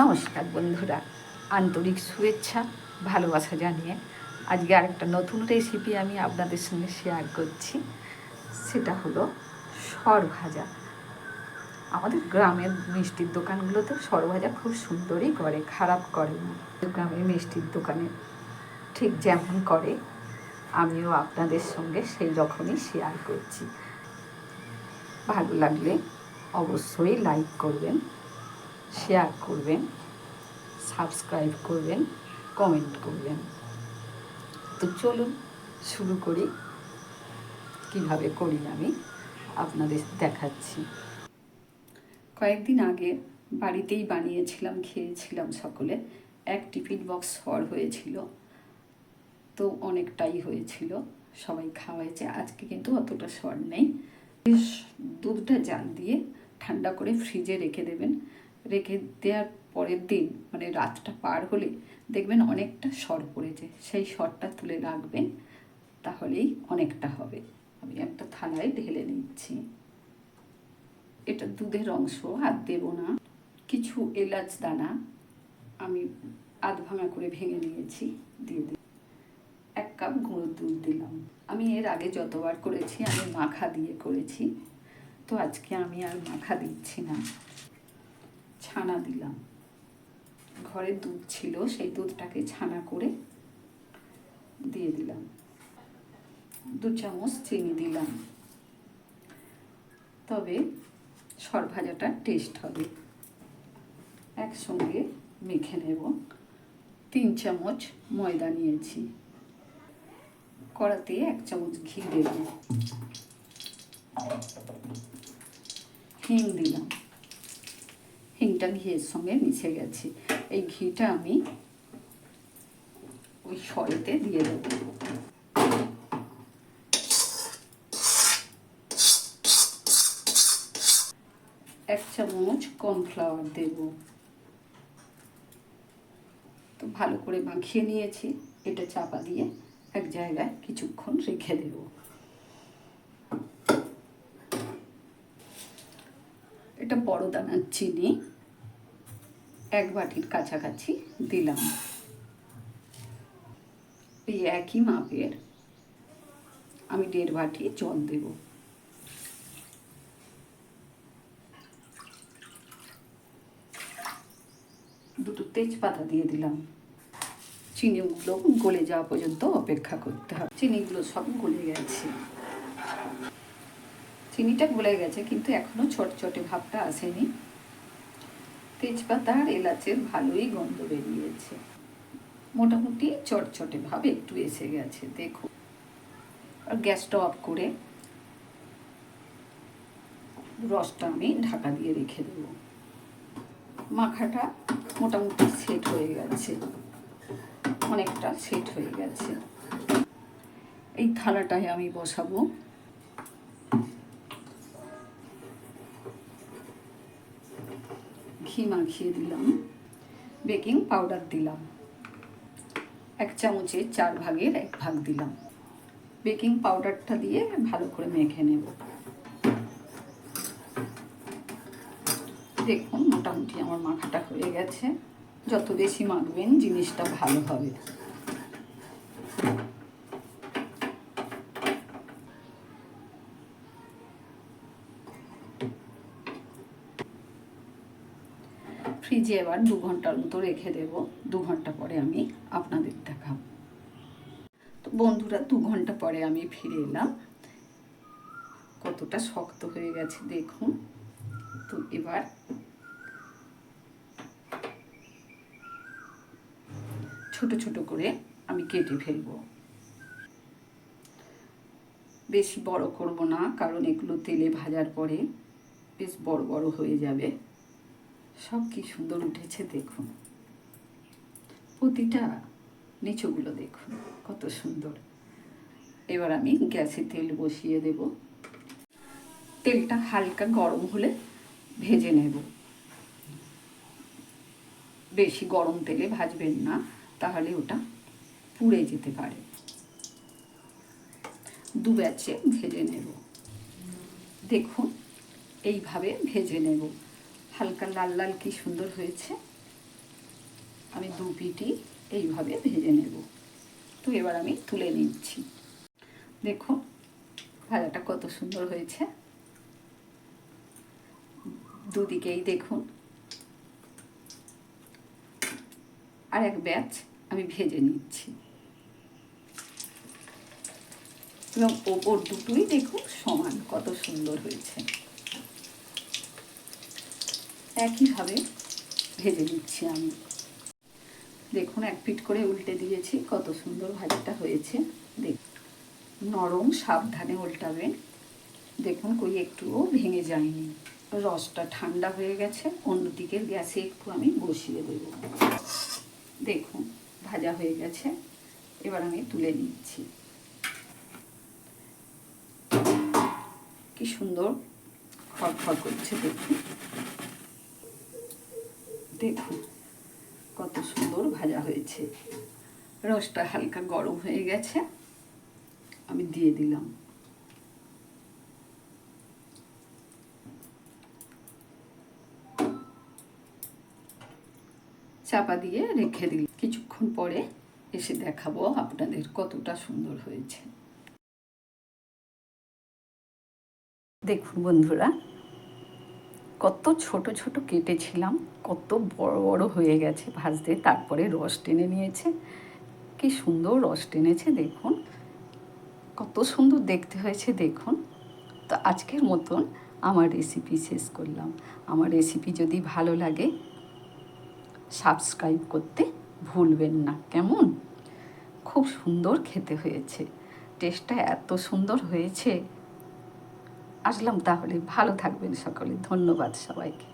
নমস্কার বন্ধুরা, আন্তরিক শুভেচ্ছা, ভালোবাসা জানিয়ে আজকে আরেকটা নতুন রেসিপি আমি আপনাদের সঙ্গে শেয়ার করছি। সেটা হলো সর ভাজা। আমাদের গ্রামের মিষ্টির দোকানগুলোতে সর ভাজা খুব সুন্দরই করে, খারাপ করে না। গ্রামের মিষ্টির দোকানে ঠিক যেমন করে, আমিও আপনাদের সঙ্গে সেই রকমই শেয়ার করছি। ভালো লাগলে অবশ্যই লাইক করবেন। শেয়ার করবেন, সাবস্ক্রাইব করবেন, কমেন্ট করবেন। তো চলুন শুরু করি। কীভাবে করি আমি? আপনাদের দেখাচ্ছি। কয়েকদিন আগে বাড়িতেই বানিয়েছিলাম, খেয়েছিলাম সকলে। এক টিফিন বক্স সর হয়েছিল, তো অনেকটাই হয়েছিল। সবাই খাওয়াইছে, আজকে কিন্তু অতটা সর নেই। দুধটা জাল দিয়ে ঠান্ডা করে ফ্রিজে রেখে দেবেন। রেখে দেওয়ার পরের দিন মানে রাতটা পার হলে দেখবেন অনেকটা সর পড়েছে সেই সরটা তুলে রাখবেন, তাহলেই অনেকটা হবে। আমি একটা থালায় ঢেলে নিচ্ছি। এটা দুধের অংশ, আর দেবো না। কিছু এলাচ দানা আমি আধ ভাঙা করে ভেঙে নিয়েছি, দিয়ে দিই এক কাপ গুঁড়ো দুধ দিলাম। আমি এর আগে যতবার করেছি, আমি মাখা দিয়ে করেছি। তো আজকে আমি আর মাখা দিচ্ছি না। ছানা দিলাম। ঘরে দুধ ছিল, সেই দুধটাকে ছানা করে দিয়ে দিলাম। দু চামচ চিনি দিলাম। তবে সর ভাজাটা টেস্ট হবে। একসঙ্গে মেখে নেব। তিন চামচ ময়দা নিয়েছি। কড়াতে এক চামচ ঘি দেব। হিং দিলাম। হিংটা ঘিয়ের সঙ্গে মিশে গেছে। এই ঘিটা আমি ওই সরেতে দিয়ে দেবো। এক চামচ কর্নফ্লাওয়ার দেব। তো ভালো করে মাখিয়ে নিয়েছি। এটা চাপা দিয়ে এক জায়গায় কিছুক্ষণ রেখে দেব। এটা বড় দানার চিনি। এক বাটির কাছাকাছি দিলাম। এই একই মাপের আমি দেড় বাটি জল দেব। দুটো তেজপাতা দিয়ে দিলাম। চিনিগুলো গলে যাওয়া পর্যন্ত অপেক্ষা করতে হবে। চিনিগুলো সব গলে গেছে। চিনিটা গলে গেছে, কিন্তু এখনও ছোট ছোট ভাবটা আসেনি। তেজপাতা আর এলাচের ভালোই গন্ধ বেরিয়েছে। মোটামুটি চটচটে ভাবে একটু এসে গেছে, দেখো। আর গ্যাসটা অফ করে রসটা আমি ঢাকা দিয়ে রেখে দেবো। মাখাটা মোটামুটি সেট হয়ে গেছে। অনেকটা সেট হয়ে গেছে। এই থালাটায় আমি বসাবো। ঘি মাখিয়ে দিলাম, বেকিং পাউডার দিলাম, এক চামচে চার ভাগের এক ভাগ দিলাম। বেকিং পাউডারটা দিয়ে ভালো করে মেখে নেব। দেখুন, মোটামুটি আমার মাখাটা হয়ে গেছে। যত বেশি মাখবেন, জিনিসটা ভালো হবে। ফ্রিজে এবার দু ঘণ্টার মতো রেখে দেব। দু ঘণ্টা পরে আমি আপনাদের দেখাবো। তো বন্ধুরা, দু ঘণ্টা পরে আমি ফিরে এলাম। কতটা শক্ত হয়ে গেছে দেখুন। তো এবার ছোট ছোট করে আমি কেটে ফেলব। বেশি বড় করব না, কারণ এগুলো তেলে ভাজার পরে বেশ বড় বড় হয়ে যাবে। সব কি সুন্দর উঠেছে দেখুন। প্রতিটা নিচুগুলো দেখুন, কত সুন্দর। এবার আমি গ্যাসে তেল বসিয়ে দেব। তেলটা হালকা গরম হলে ভেজে নেব। বেশি গরম তেলে ভাজবেন না, তাহলে ওটা পুড়ে যেতে পারে। দু ব্যাচে ভেজে নেব। দেখুন, এইভাবে ভেজে নেব। হালকা লাল লাল কি সুন্দর হয়েছে। আমি দু পিটি এইভাবে ভেজে নেব। তো এবার আমি তুলে নিচ্ছি। দেখুন, ভাজাটা কত সুন্দর হয়েছে। দুদিকেই দেখুন। আর এক ব্যাচ আমি ভেজে নিচ্ছি। এবং ওপর দুটোই দেখুন সমান কত সুন্দর হয়েছে। একইভাবে ভেজে নিচ্ছি আমি। দেখুন, এক পিট করে উল্টে দিয়েছি, কত সুন্দর ভাজাটা হয়েছে। দেখ, নরম, সাবধানে উল্টাবেন। দেখুন, কই একটুও ভেঙে যায়নি। রসটা ঠান্ডা হয়ে গেছে, অন্যদিকে গ্যাসে একটু আমি বসিয়ে দেব। দেখুন, ভাজা হয়ে গেছে, এবার আমি তুলে নিচ্ছি। কি সুন্দর খড়খড় করছে, দেখুন। দেখুন কত সুন্দর ভাজা হয়েছে। রসটা হালকা গরম হয়ে গেছে। আমি দিয়ে দিলাম। চাপা দিয়ে রেখে দিল কিছুক্ষণ পরে এসে দেখাবো আপনাদের কতটা সুন্দর হয়েছে। দেখুন বন্ধুরা কত ছোট ছোট কেটেছিলাম, কত বড় বড় হয়ে গেছে ভাজতে তারপরে রস টেনে নিয়েছে। কি সুন্দর রস টেনেছে, দেখুন। কত সুন্দর দেখতে হয়েছে, দেখুন। তো আজকের মতন আমার রেসিপি শেষ করলাম। আমার রেসিপি যদি ভালো লাগে সাবস্ক্রাইব করতে ভুলবেন না। কেমন? খুব সুন্দর খেতে হয়েছে। টেস্টটা এত সুন্দর হয়েছে। আসলাম তাহলে। ভালো থাকবেন সকলে। ধন্যবাদ সবাইকে।